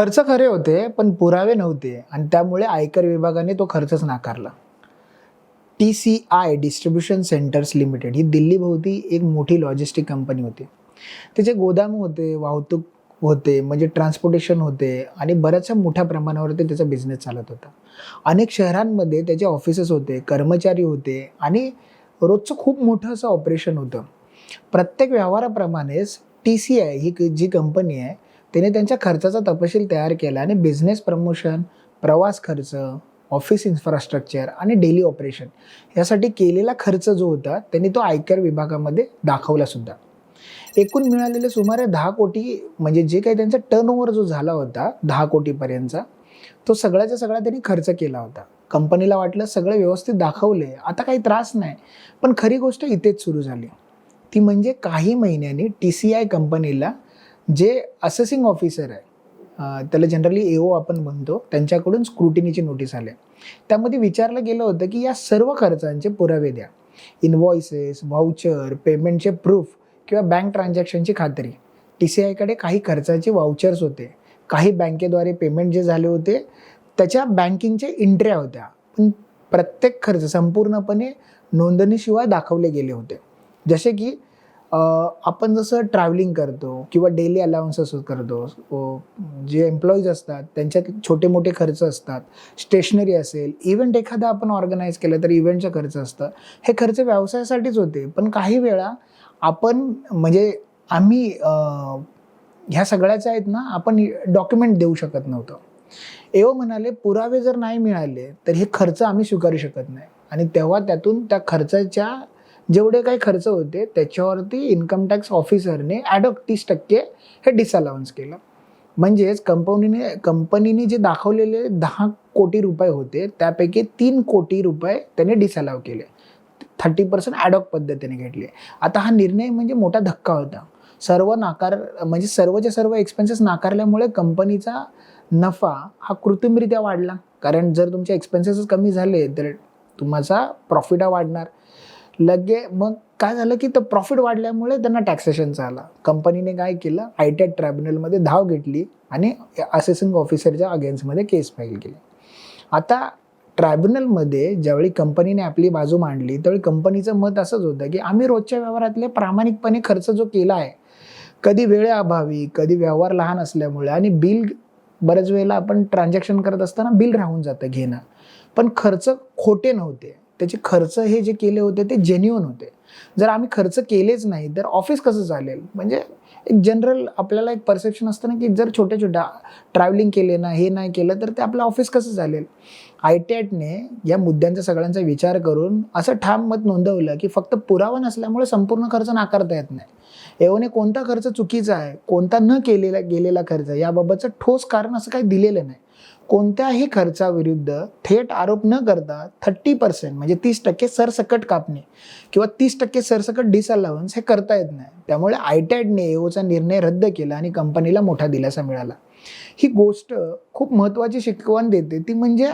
खर्च खरे होते पण पुरावे नव्हते. आणि त्यामुळे आयकर विभागाने तो खर्चच नाकारला. T C I distribution centers limited ही दिल्लीभोवती एक मोठी लॉजिस्टिक कंपनी होती. त्याचे गोदाम होते वाहतूक होते म्हणजे ट्रान्सपोर्टेशन होते आणि बऱ्याचशा मोठ्या प्रमाणावरती त्याचा बिझनेस चालत होता. अनेक शहरांमध्ये त्याचे ऑफिसेस होते कर्मचारी होते आणि रोजचं खूप मोठं असं ऑपरेशन होतं. प्रत्येक व्यवहाराप्रमाणेच टी सी आय ही जी कंपनी आहे त्याने त्यांच्या खर्चाचा तपशील तयार केला आणि बिझनेस प्रमोशन प्रवास खर्च ऑफिस इन्फ्रास्ट्रक्चर आणि डेली ऑपरेशन यासाठी केलेला खर्च जो होता त्यांनी तो आयकर विभागामध्ये दाखवला सुद्धा. एकूण मिळालेले सुमारे दहा कोटी म्हणजे जे काही त्यांचा टर्नओव्हर जो झाला होता दहा कोटीपर्यंतचा तो सगळ्याचा सगळा त्यांनी खर्च केला होता. कंपनीला वाटलं सगळं व्यवस्थित दाखवले आता काही त्रास नाही पण खरी गोष्ट इथेच सुरू झाली. ती म्हणजे काही महिन्यांनी टी सी आय कंपनीला जे असेसिंग ऑफिसर आहे त्याला जनरली एओ आपण म्हणतो त्यांच्याकडून स्क्रुटिनीची नोटीस आली. त्यामध्ये विचारलं गेलं होतं की या सर्व खर्चांचे पुरावे द्या. इनव्हॉइसेस व्हाउचर पेमेंटचे प्रूफ किंवा बँक ट्रान्झॅक्शनची खात्री. टी सी आयकडे काही खर्चाचे वाउचर्स होते. काही बँकेद्वारे पेमेंट जे झाले होते त्याच्या बँकिंगच्या इंट्र्या होत्या. पण प्रत्येक खर्च संपूर्णपणे नोंदणीशिवाय दाखवले गेले होते. जसे की आपण जसं ट्रॅव्हलिंग करतो किंवा डेली अलाउन्सेस करतो जे एम्प्लॉईज असतात त्यांच्यात छोटे मोठे खर्च असतात स्टेशनरी असेल इव्हेंट एखादा आपण ऑर्गनाईज केलं तर इव्हेंटचं खर्च असतं. हे खर्च व्यवसायासाठीच होते पण काही वेळा आपण म्हणजे आम्ही ह्या सगळ्याच्या आहेत ना आपण डॉक्युमेंट देऊ शकत नव्हतं. एव म्हणाले पुरावे जर नाही मिळाले तर हे खर्च आम्ही स्वीकारू शकत नाही. आणि तेव्हा त्यातून त्या खर्चाच्या जेवढे काही खर्च होते त्याच्यावरती इन्कम टॅक्स ऑफिसरने ॲडॉक तीस टक्के हे डिसअलाउन्स केलं. म्हणजेच कंपनीने कंपनीने जे दाखवलेले दहा कोटी रुपये होते त्यापैकी तीन कोटी रुपये त्याने डिसअलाव केले. थर्टी पर्सेंट ॲडॉक पद्धतीने घेतले. आता हा निर्णय म्हणजे मोठा धक्का होता. सर्व नाकार म्हणजे सर्वच्या सर्व एक्सपेन्सेस नाकारल्यामुळे कंपनीचा नफा हा कृत्रिमरित्या वाढला. कारण जर तुमचे एक्सपेन्सेस कमी झाले तर तुमचा प्रॉफिट हा वाढणार. लगे मग काय झालं की तर प्रॉफिट वाढल्यामुळे त्यांना टॅक्सेशनचा आला. कंपनीने काय केलं? आय टी ट्रायब्युनलमध्ये धाव घेतली आणि असेसिंग ऑफिसरच्या अगेन्स्टमध्ये केस फाईल केली. आता ट्रायब्युनलमध्ये ज्यावेळी कंपनीने आपली बाजू मांडली त्यावेळी कंपनीचं मत असंच होतं की आम्ही रोजच्या व्यवहारातले प्रामाणिकपणे खर्च जो केला आहे कधी वेळेअभावी कधी व्यवहार लहान असल्यामुळे आणि बिल बऱ्याच वेळेला आपण ट्रान्झॅक्शन करत असताना बिल राहून जातं घेणं. पण खर्च खोटे नव्हते. त्याचे खर्च हे जे केले होते ते जेन्युअन होते. जर आम्ही खर्च केलेच नाही तर ऑफिस कसं चालेल? म्हणजे एक जनरल आपल्याला एक परसेप्शन असतं ना की जर छोट्या छोट्या ट्रॅव्हलिंग केले ना हे नाही केलं तर ते आपलं ऑफिस कसं चालेल? आय टी आयटने या मुद्द्यांचा सगळ्यांचा विचार करून असं ठाम मत नोंदवलं की फक्त पुरावा नसल्यामुळे संपूर्ण खर्च नाकारता येत नाही. एवढे कोणता खर्च चुकीचा आहे कोणता न केलेला गेलेला खर्च याबाबतचं ठोस कारण असं काही दिलेलं नाही. कोणत्याही खर्चाविरुद्ध थेट आरोप न करता थर्टी पर्सेंट म्हणजे तीस टक्के सरसकट कापणे किंवा तीस टक्के सरसकट डिसअलावन्स हे करता येत नाही. त्यामुळे आय एओचा निर्णय रद्द केला आणि कंपनीला मोठा दिलासा मिळाला. ही गोष्ट खूप महत्त्वाची शिकवण देते. ती म्हणजे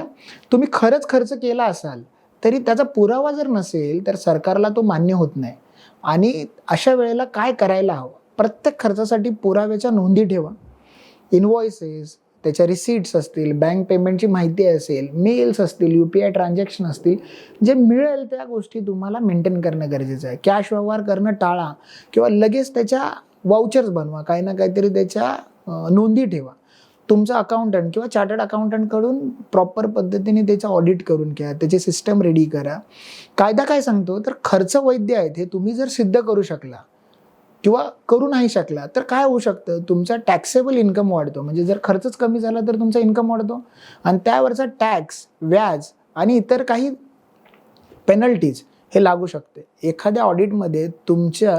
तुम्ही खरंच खर्च केला असाल तरी त्याचा पुरावा जर नसेल तर सरकारला तो मान्य होत नाही. आणि अशा वेळेला काय करायला हवं? प्रत्येक खर्चासाठी पुराव्याच्या नोंदी ठेवा. इनव्हॉइसेस त्याच्या रिसीट्स असतील बँक पेमेंटची माहिती असेल मेल्स असतील यू पी आय ट्रान्झॅक्शन असतील जे मिळेल त्या गोष्टी तुम्हाला मेंटेन करणं गरजेचं आहे. कॅश व्यवहार करणं टाळा किंवा लगेच त्याच्या वाउचर्स बनवा काही ना काहीतरी त्याच्या नोंदी ठेवा. तुमचा अकाउंटंट किंवा चार्टर्ड अकाउंटंटकडून प्रॉपर पद्धतीने त्याचं ऑडिट करून घ्या त्याची सिस्टम रेडी करा. कायदा काय सांगतो? तर खर्च वैद्य आहेत हे तुम्ही जर सिद्ध करू शकला किंवा करू नाही शकला तर काय होऊ शकतं? तुमचा टॅक्सेबल इन्कम वाढतो. म्हणजे जर खर्चच कमी झाला तर तुमचा इन्कम वाढतो. आणि त्यावरचा टॅक्स व्याज आणि इतर काही पेनल्टीज हे लागू शकते. एखाद्या ऑडिटमध्ये तुमच्या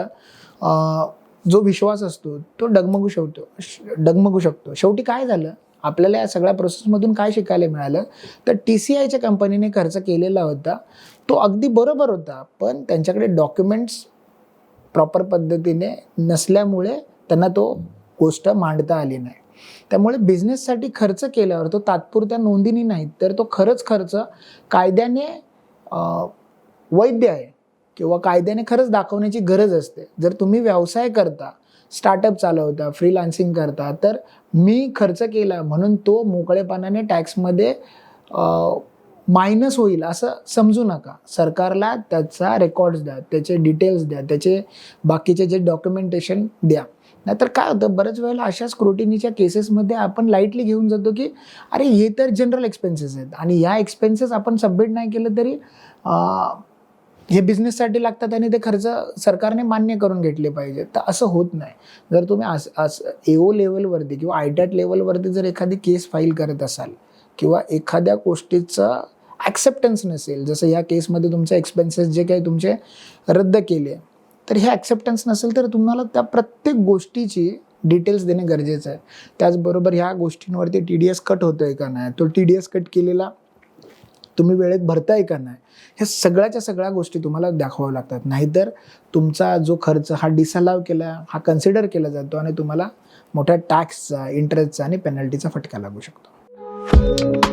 जो विश्वास असतो तो डगमगू शकतो श- डगमगू शकतो. शेवटी काय झालं? आपल्याला या सगळ्या प्रोसेसमधून काय शिकायला मिळालं? तर टी सी आयच्या कंपनीने खर्च केलेला होता. तो अगदी बरोबर होता पण त्यांच्याकडे डॉक्युमेंट्स प्रॉपर पद्धतीने नसल्यामुळे त्यांना तो गोष्ट मांडता आली नाही. त्यामुळे बिझनेससाठी खर्च केल्यावर तो तात्पुरत्या नोंदीनी नाही तर तो खरंच खर्च कायद्याने वैद्य आहे किंवा कायद्याने खरंच दाखवण्याची गरज असते. जर तुम्ही व्यवसाय करता स्टार्टअप चालवता फ्रीलान्सिंग करता तर मी खर्च केला म्हणून तो मोकळेपणाने टॅक्समध्ये मायनस होईल असं समजू नका. सरकारला त्याचा रेकॉर्ड्स द्या त्याचे डिटेल्स द्या त्याचे बाकीचे जे डॉक्युमेंटेशन द्या. नाहीतर काय होतं बऱ्याच वेळेला अशा स्क्रुटिनीच्या केसेसमध्ये आपण लाईटली घेऊन जातो की अरे हे तर जनरल एक्सपेन्सेस आहेत आणि या एक्सपेन्सेस आपण सबमिट नाही केलं तरी हे बिझनेससाठी लागतात आणि ते खर्च सरकारने मान्य करून घेतले पाहिजे. तर असं होत नाही. जर तुम्ही अस असं एओ लेवलवरती किंवा आयटॅट लेवलवरती जर एखादी केस फाईल करत असाल किंवा एखाद्या गोष्टीचं ॲक्सेप्टन्स नसेल. जसं या केसमध्ये तुमचे एक्सपेन्सेस जे काही तुमचे रद्द केले तर हे ॲक्सेप्टन्स नसेल तर तुम्हाला त्या प्रत्येक गोष्टीची डिटेल्स देणे गरजेचं आहे. त्याचबरोबर ह्या गोष्टींवरती टी डी एस कट होतो आहे का नाही? तो टी डी एस कट केलेला तुम्ही वेळेत भरताय का नाही? ह्या सगळ्याच्या सगळ्या गोष्टी तुम्हाला दाखवाव्या लागतात. नाहीतर तुमचा जो खर्च हा डिसअलाव केला हा कन्सिडर केला जातो आणि तुम्हाला मोठ्या टॅक्सचा इंटरेस्टचा आणि पेनल्टीचा फटका लागू शकतो.